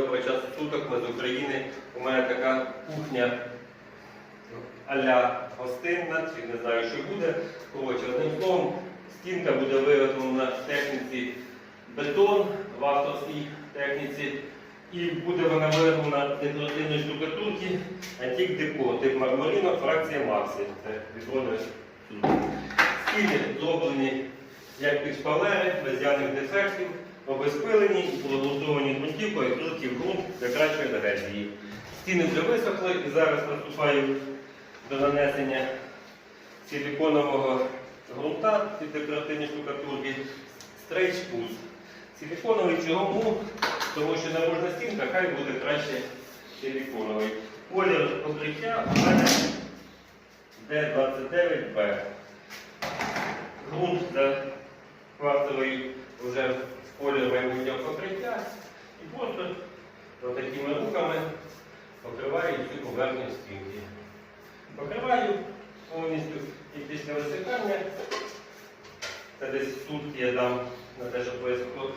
доброго часу суток, ми з України. У мене така кухня а-ля гостинна, чи не знаю, що буде. Коротше, одним словом, стінка буде виготовлена в техніці бетон, в авторській техніці. І буде вона виготовлена з декоративної штукатурки Антик Деко, тип мармаринок, фракція Максі. Це відроди Стіни зроблені як під шпалери, без явних дефектів, обезпилені і проголосовані ґрунтівкою, відкриті в ґрунт для кращої адгезії. Стіни вже висохли і зараз приступаю до нанесення силіконового ґрунта під декоративні штукатурки стрейч пус. Силіконовий чому? Тому що наружна стінка хай буде краще силіконовий. Колір покриття у мене D29B. Грунт за квартовий вже в колір майбутнього покриття. І просто руками покриваю всю поверхню стінки. Покриваю повністю і після висихання, це десь сутки я дам на те, щоб висохло,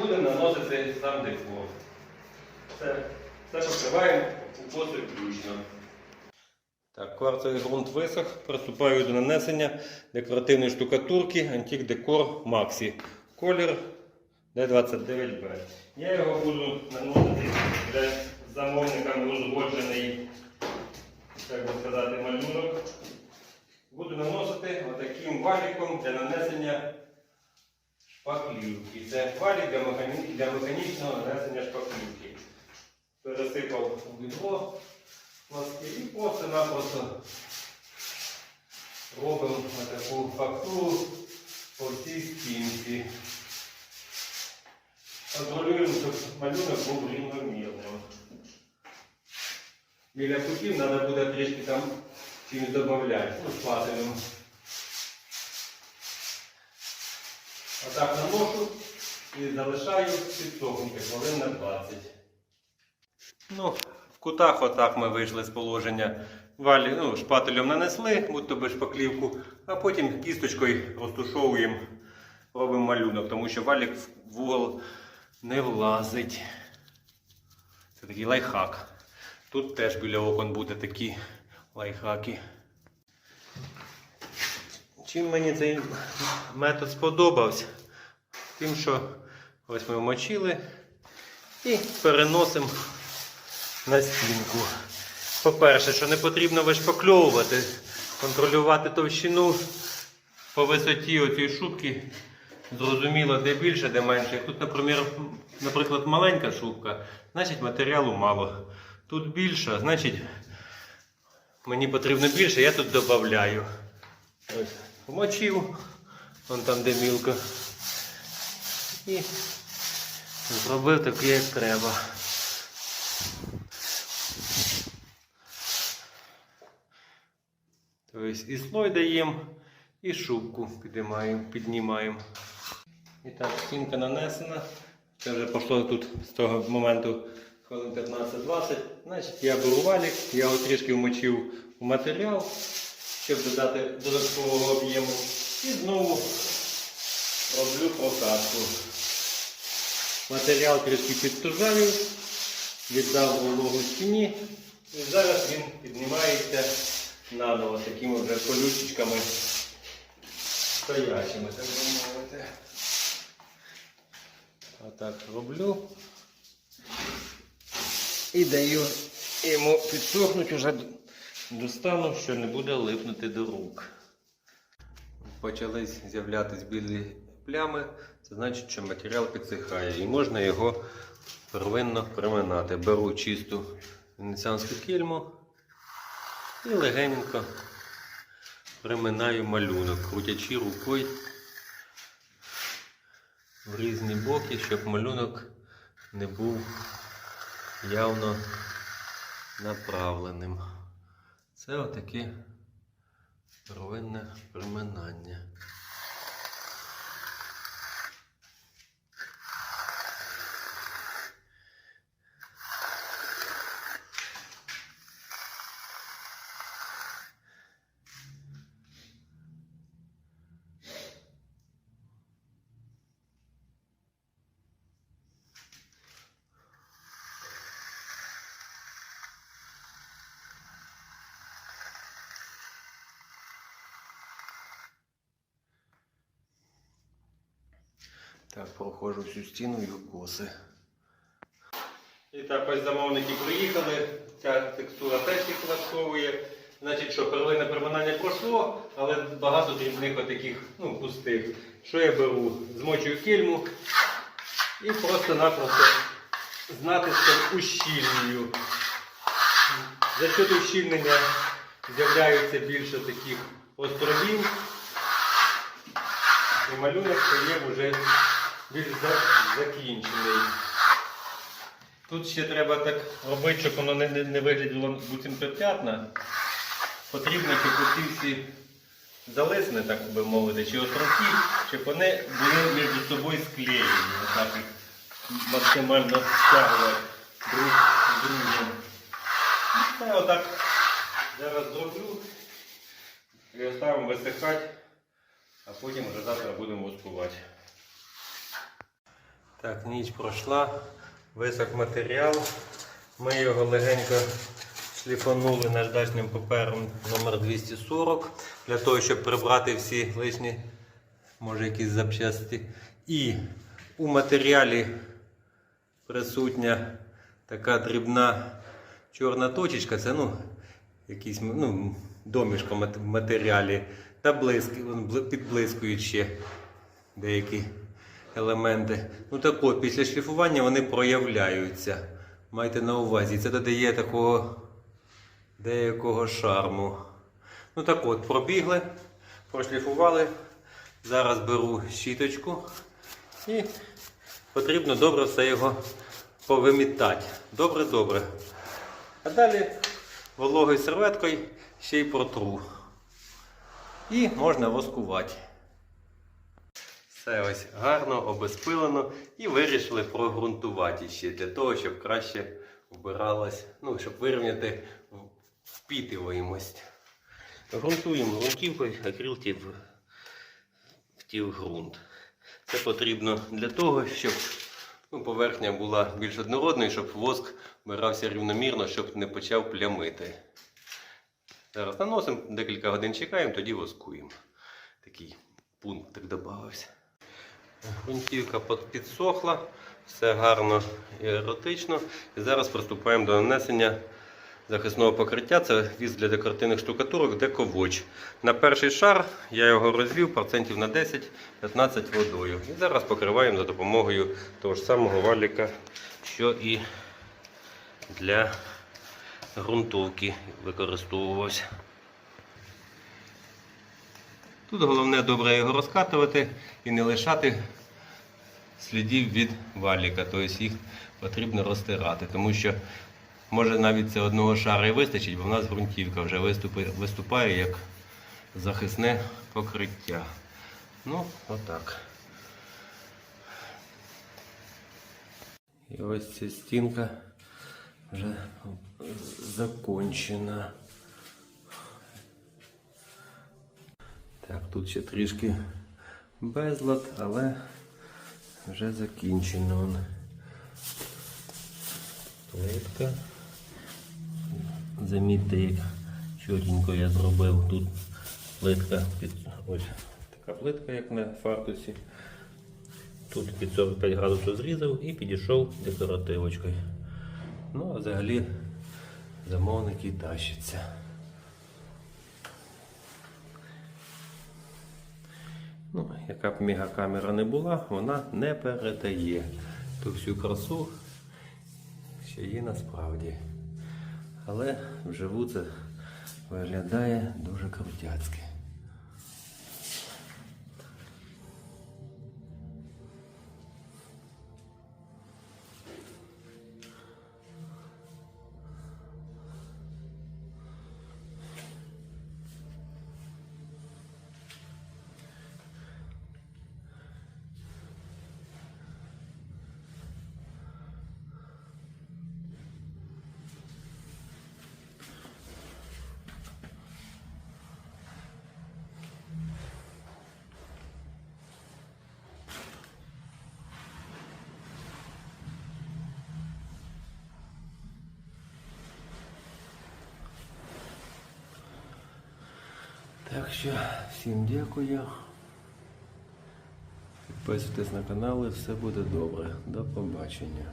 будемо наносити сам декор. Все, все покриваємо у посуд включно. Так, кварцевий ґрунт висох, приступаю до нанесення декоративної штукатурки Antique Decor Maxi. Колір D29B. Я його буду наносити для замовникам узгоджений, так би сказати, малюнок. Буду наносити отаким валіком для нанесення шпаклівки. Це валік для, механі... для механічного нанесення шпаклівки. Пересипав у відро пласки і просто-напросто робимо таку фактуру по всій стінці. Контролюємо, щоб малюнок був рівномірним. Біля кутів треба буде трішки там чимось додати, ну, шпателем. Отак наношу і залишаю підсохнути хвилин на 20. Ну, в кутах отак ми вийшли з положення. Валі, ну, шпателем нанесли, будь-то би шпаклівку, а потім кісточкою розтушовуємо, робимо малюнок, тому що валік в угол не влазить. Це такий лайфхак. Тут теж біля окон буде такі лайфхаки. Чим мені цей метод сподобався? Тим, що ось ми вмочили і переносимо на стінку. По-перше, що не потрібно вишпакльовувати, контролювати товщину по висоті оцієї шубки. Зрозуміло, де більше, де менше. Тут, наприклад, маленька шубка, значить матеріалу мало. Тут більше, значить мені потрібно більше, я тут додаю. Ось, вон там де мілко. І зробив таке, як треба. Тобто і слой даємо, і шубку піднімаємо. І так, стінка нанесена. Це вже пішло тут з того моменту хвилин 15-20. Значить, я беру валік, я його трішки вмочив у матеріал, щоб додати додаткового об'єму. І знову роблю прокатку. Матеріал трішки підтужаю, віддав вологу стіні. І зараз він піднімається наново такими вже колючечками стоячими, так би мовити. Отак роблю. І даю йому підсохнути вже до стану, що не буде липнути до рук. Почали з'являтися білі плями, це значить, що матеріал підсихає і можна його первинно приминати. Беру чисту венеціанську кільму і легенько приминаю малюнок, крутячи рукою в різні боки, щоб малюнок не був явно направленим. Це отаке первинне приминання. Так, проходжу всю стіну і коси. І так, ось замовники приїхали. Ця текстура теж їх влаштовує. Значить, що первинне приминання пройшло, але багато дрібних отаких, ну, пустих. Що я беру? Змочую кільму і просто-напросто з натиском ущільнюю. За счет ущільнення з'являється більше таких островів. І малюнок стає вже більш закінчений. Тут ще треба так робити, щоб воно не, не, не вигляділо буцімто п'ятна. Потрібно, щоб оці всі залисни, так би мовити, чи островки, щоб вони були між собою склеєні. Отак максимально стягувати друг з другом. Це отак зараз зроблю і оставимо висихати, а потім вже завтра будемо воскувати. Так, ніч пройшла, висок матеріал. Ми його легенько шліфанули наждачним папером номер 240 для того, щоб прибрати всі лишні, може якісь запчасті. І у матеріалі присутня така дрібна чорна точечка, це ну, якийсь ну, домішка в матеріалі, та блиски, вон бли- підблискують ще деякі елементи. Ну так от, після шліфування вони проявляються. Майте на увазі, це додає такого деякого шарму. Ну так от, пробігли, прошліфували. Зараз беру щіточку і потрібно добре все його повимітати. Добре-добре. А далі вологою серветкою ще й протру. І можна воскувати. Все ось гарно обезпилено і вирішили прогрунтувати ще для того, щоб краще вбиралось, ну, щоб вирівняти впітуваємость. Грунтуємо ґрунтівкою акрилтів втів ґрунт. Це потрібно для того, щоб ну, поверхня була більш однородною, щоб воск вбирався рівномірно, щоб не почав плямити. Зараз наносимо, декілька годин чекаємо, тоді воскуємо. Такий пункт так додався. Грунтівка підсохла, все гарно і еротично. І зараз приступаємо до нанесення захисного покриття. Це віз для декоративних штукатурок Дековоч. На перший шар я його розвів процентів на 10-15 водою. І зараз покриваємо за допомогою того ж самого валіка, що і для ґрунтовки використовувався. Тут головне добре його розкатувати і не лишати слідів від валіка, тобто їх потрібно розтирати, тому що може навіть це одного шара і вистачить, бо в нас ґрунтівка вже виступає як захисне покриття. Ну, отак. І ось ця стінка вже закончена. Так, тут ще трішки безлад, але вже закінчено. Плитка. Замітьте, як чотенько я зробив тут плитка під ось така плитка, як на фартусі. Тут під 45 градусів зрізав і підійшов декоративочкою. Ну, а взагалі замовники тащаться. Ну, яка б мегакамера не була, вона не передає ту всю красу, що є насправді. Але вживу це виглядає дуже крутяцьки. Так що всім дякую. Підписуйтесь на канал і все буде добре. До побачення.